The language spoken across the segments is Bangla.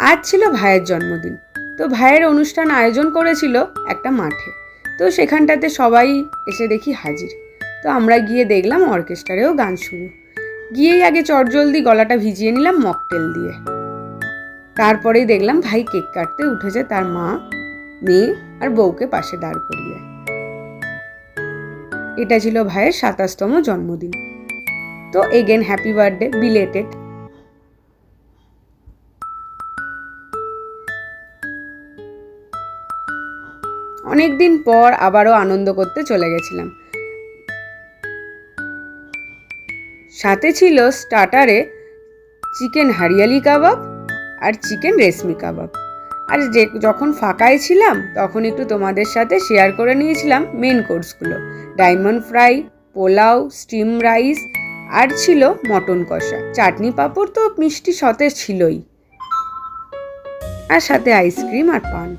আজ ছিল ভাইয়ের জন্মদিন। তো ভাইয়ের অনুষ্ঠান আয়োজন করেছিল একটা মাঠে। তো সেখানটাতে সবাই এসে দেখি হাজির। তো আমরা গিয়ে দেখলাম অর্কেস্ট্রারেও গান শুরু। গিয়েই আগে চটজলদি গলাটা ভিজিয়ে নিলাম মকটেল দিয়ে। তারপরেই দেখলাম ভাই কেক কাটতে উঠেছে তার মা, মেয়ে আর বউকে পাশে দাঁড় করিয়ে। এটা ছিল ভাইয়ের সাতাশতম জন্মদিন। তো এগেন হ্যাপি বার্থডে বিলেটেড অনেকদিন পর আবারও আনন্দ করতে চলে গেছিলাম। সাথে ছিল স্টার্টারে চিকেন হারিয়ালি কাবাব আর চিকেন রেশমি কাবাব। আর যে যখন ফাঁকায় ছিলাম, তখন একটু তোমাদের সাথে শেয়ার করে নিয়েছিলাম মেন কোর্সগুলো ডায়মন্ড ফ্রাই পোলাও স্টিম রাইস আর ছিল মটন কষা। চাটনি পাঁপড় তো মিষ্টি সতেজ ছিলই। আর সাথে আইসক্রিম আর পান।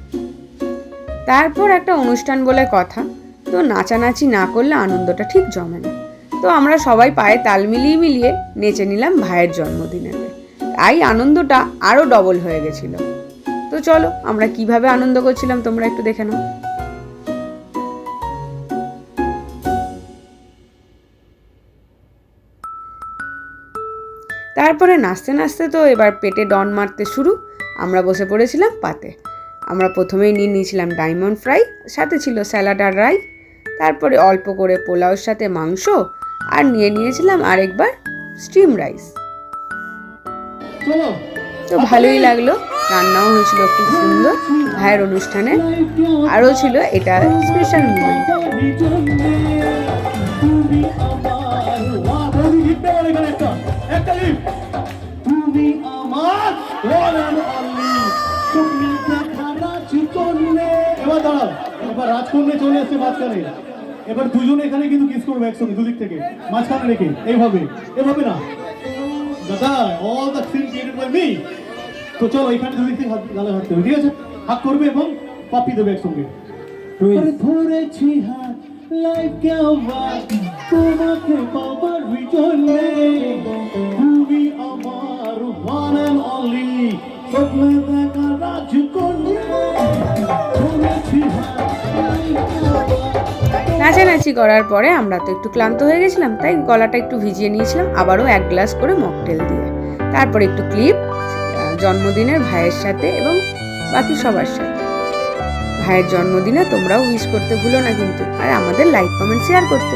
তারপর একটা অনুষ্ঠান বলে কথা। তো নাচানাচি না করলে আনন্দটা ঠিক জমে না। তো আমরা সবাই পায়ে তাল মিলিয়ে মিলিয়ে নেচে নিলাম ভাইয়ের জন্মদিনে। তাই আনন্দটা আরও ডবল হয়ে গেছিল। তো চলো, আমরা কীভাবে আনন্দ করছিলাম তোমরা একটু দেখে নাও। তারপরে নাচতে নাচতে তো এবার পেটে ডন মারতে শুরু। আমরা বসে পড়েছিলাম পাতে। আমরা প্রথমেই নিয়ে নিয়েছিলাম ডায়মন্ড ফ্রাই, সাথে ছিল স্যালাড আর রাই, তারপরে অল্প করে পোলাওর সাথে মাংস, আর নিয়ে নিয়েছিলাম আরেকবার স্টিম রাইস। তো ভালোই লাগল, রান্নাও হয়েছিল খুব সুন্দর, ভাইয়ের অনুষ্ঠানে আরও ছিল এটা স্পেশাল একটা এবার রাজকন্যে চলে এসছে মাঝখানে। এবার দুজনে এখানে কিন্তু কিস করবে একসঙ্গে দুদিক থেকে। মাঝখানে রেখে এইভাবে। এভাবে না। দাদা all the scene created by me তো চলো এখানে দুদিক থেকে গালে হাত দেবে ঠিক আছে? হাত করবে এবং পাপি দেবে একসঙ্গে। ধরেছি হাত লাইফ কেমন তোমাকে পাবার বিচলে তুমি আমার ওয়ান অ্যান্ড অনলি স্বপ্নে নাচানাচি করার পরে আমরা তো একটু ক্লান্ত হয়ে গেছিলাম, তাই গলাটা একটু ভিজিয়ে নিয়েছিলাম, আবারও এক গ্লাস করে মকটেল দিয়ে। তারপর একটু ক্লিপ জন্মদিনের ভাইয়ের সাথে এবং বাকি সবার সাথে। ভাইয়ের জন্মদিনে তোমরাও উইশ করতে ভুলো না কিন্তু, আর আমাদের লাইক কমেন্ট শেয়ার করতে।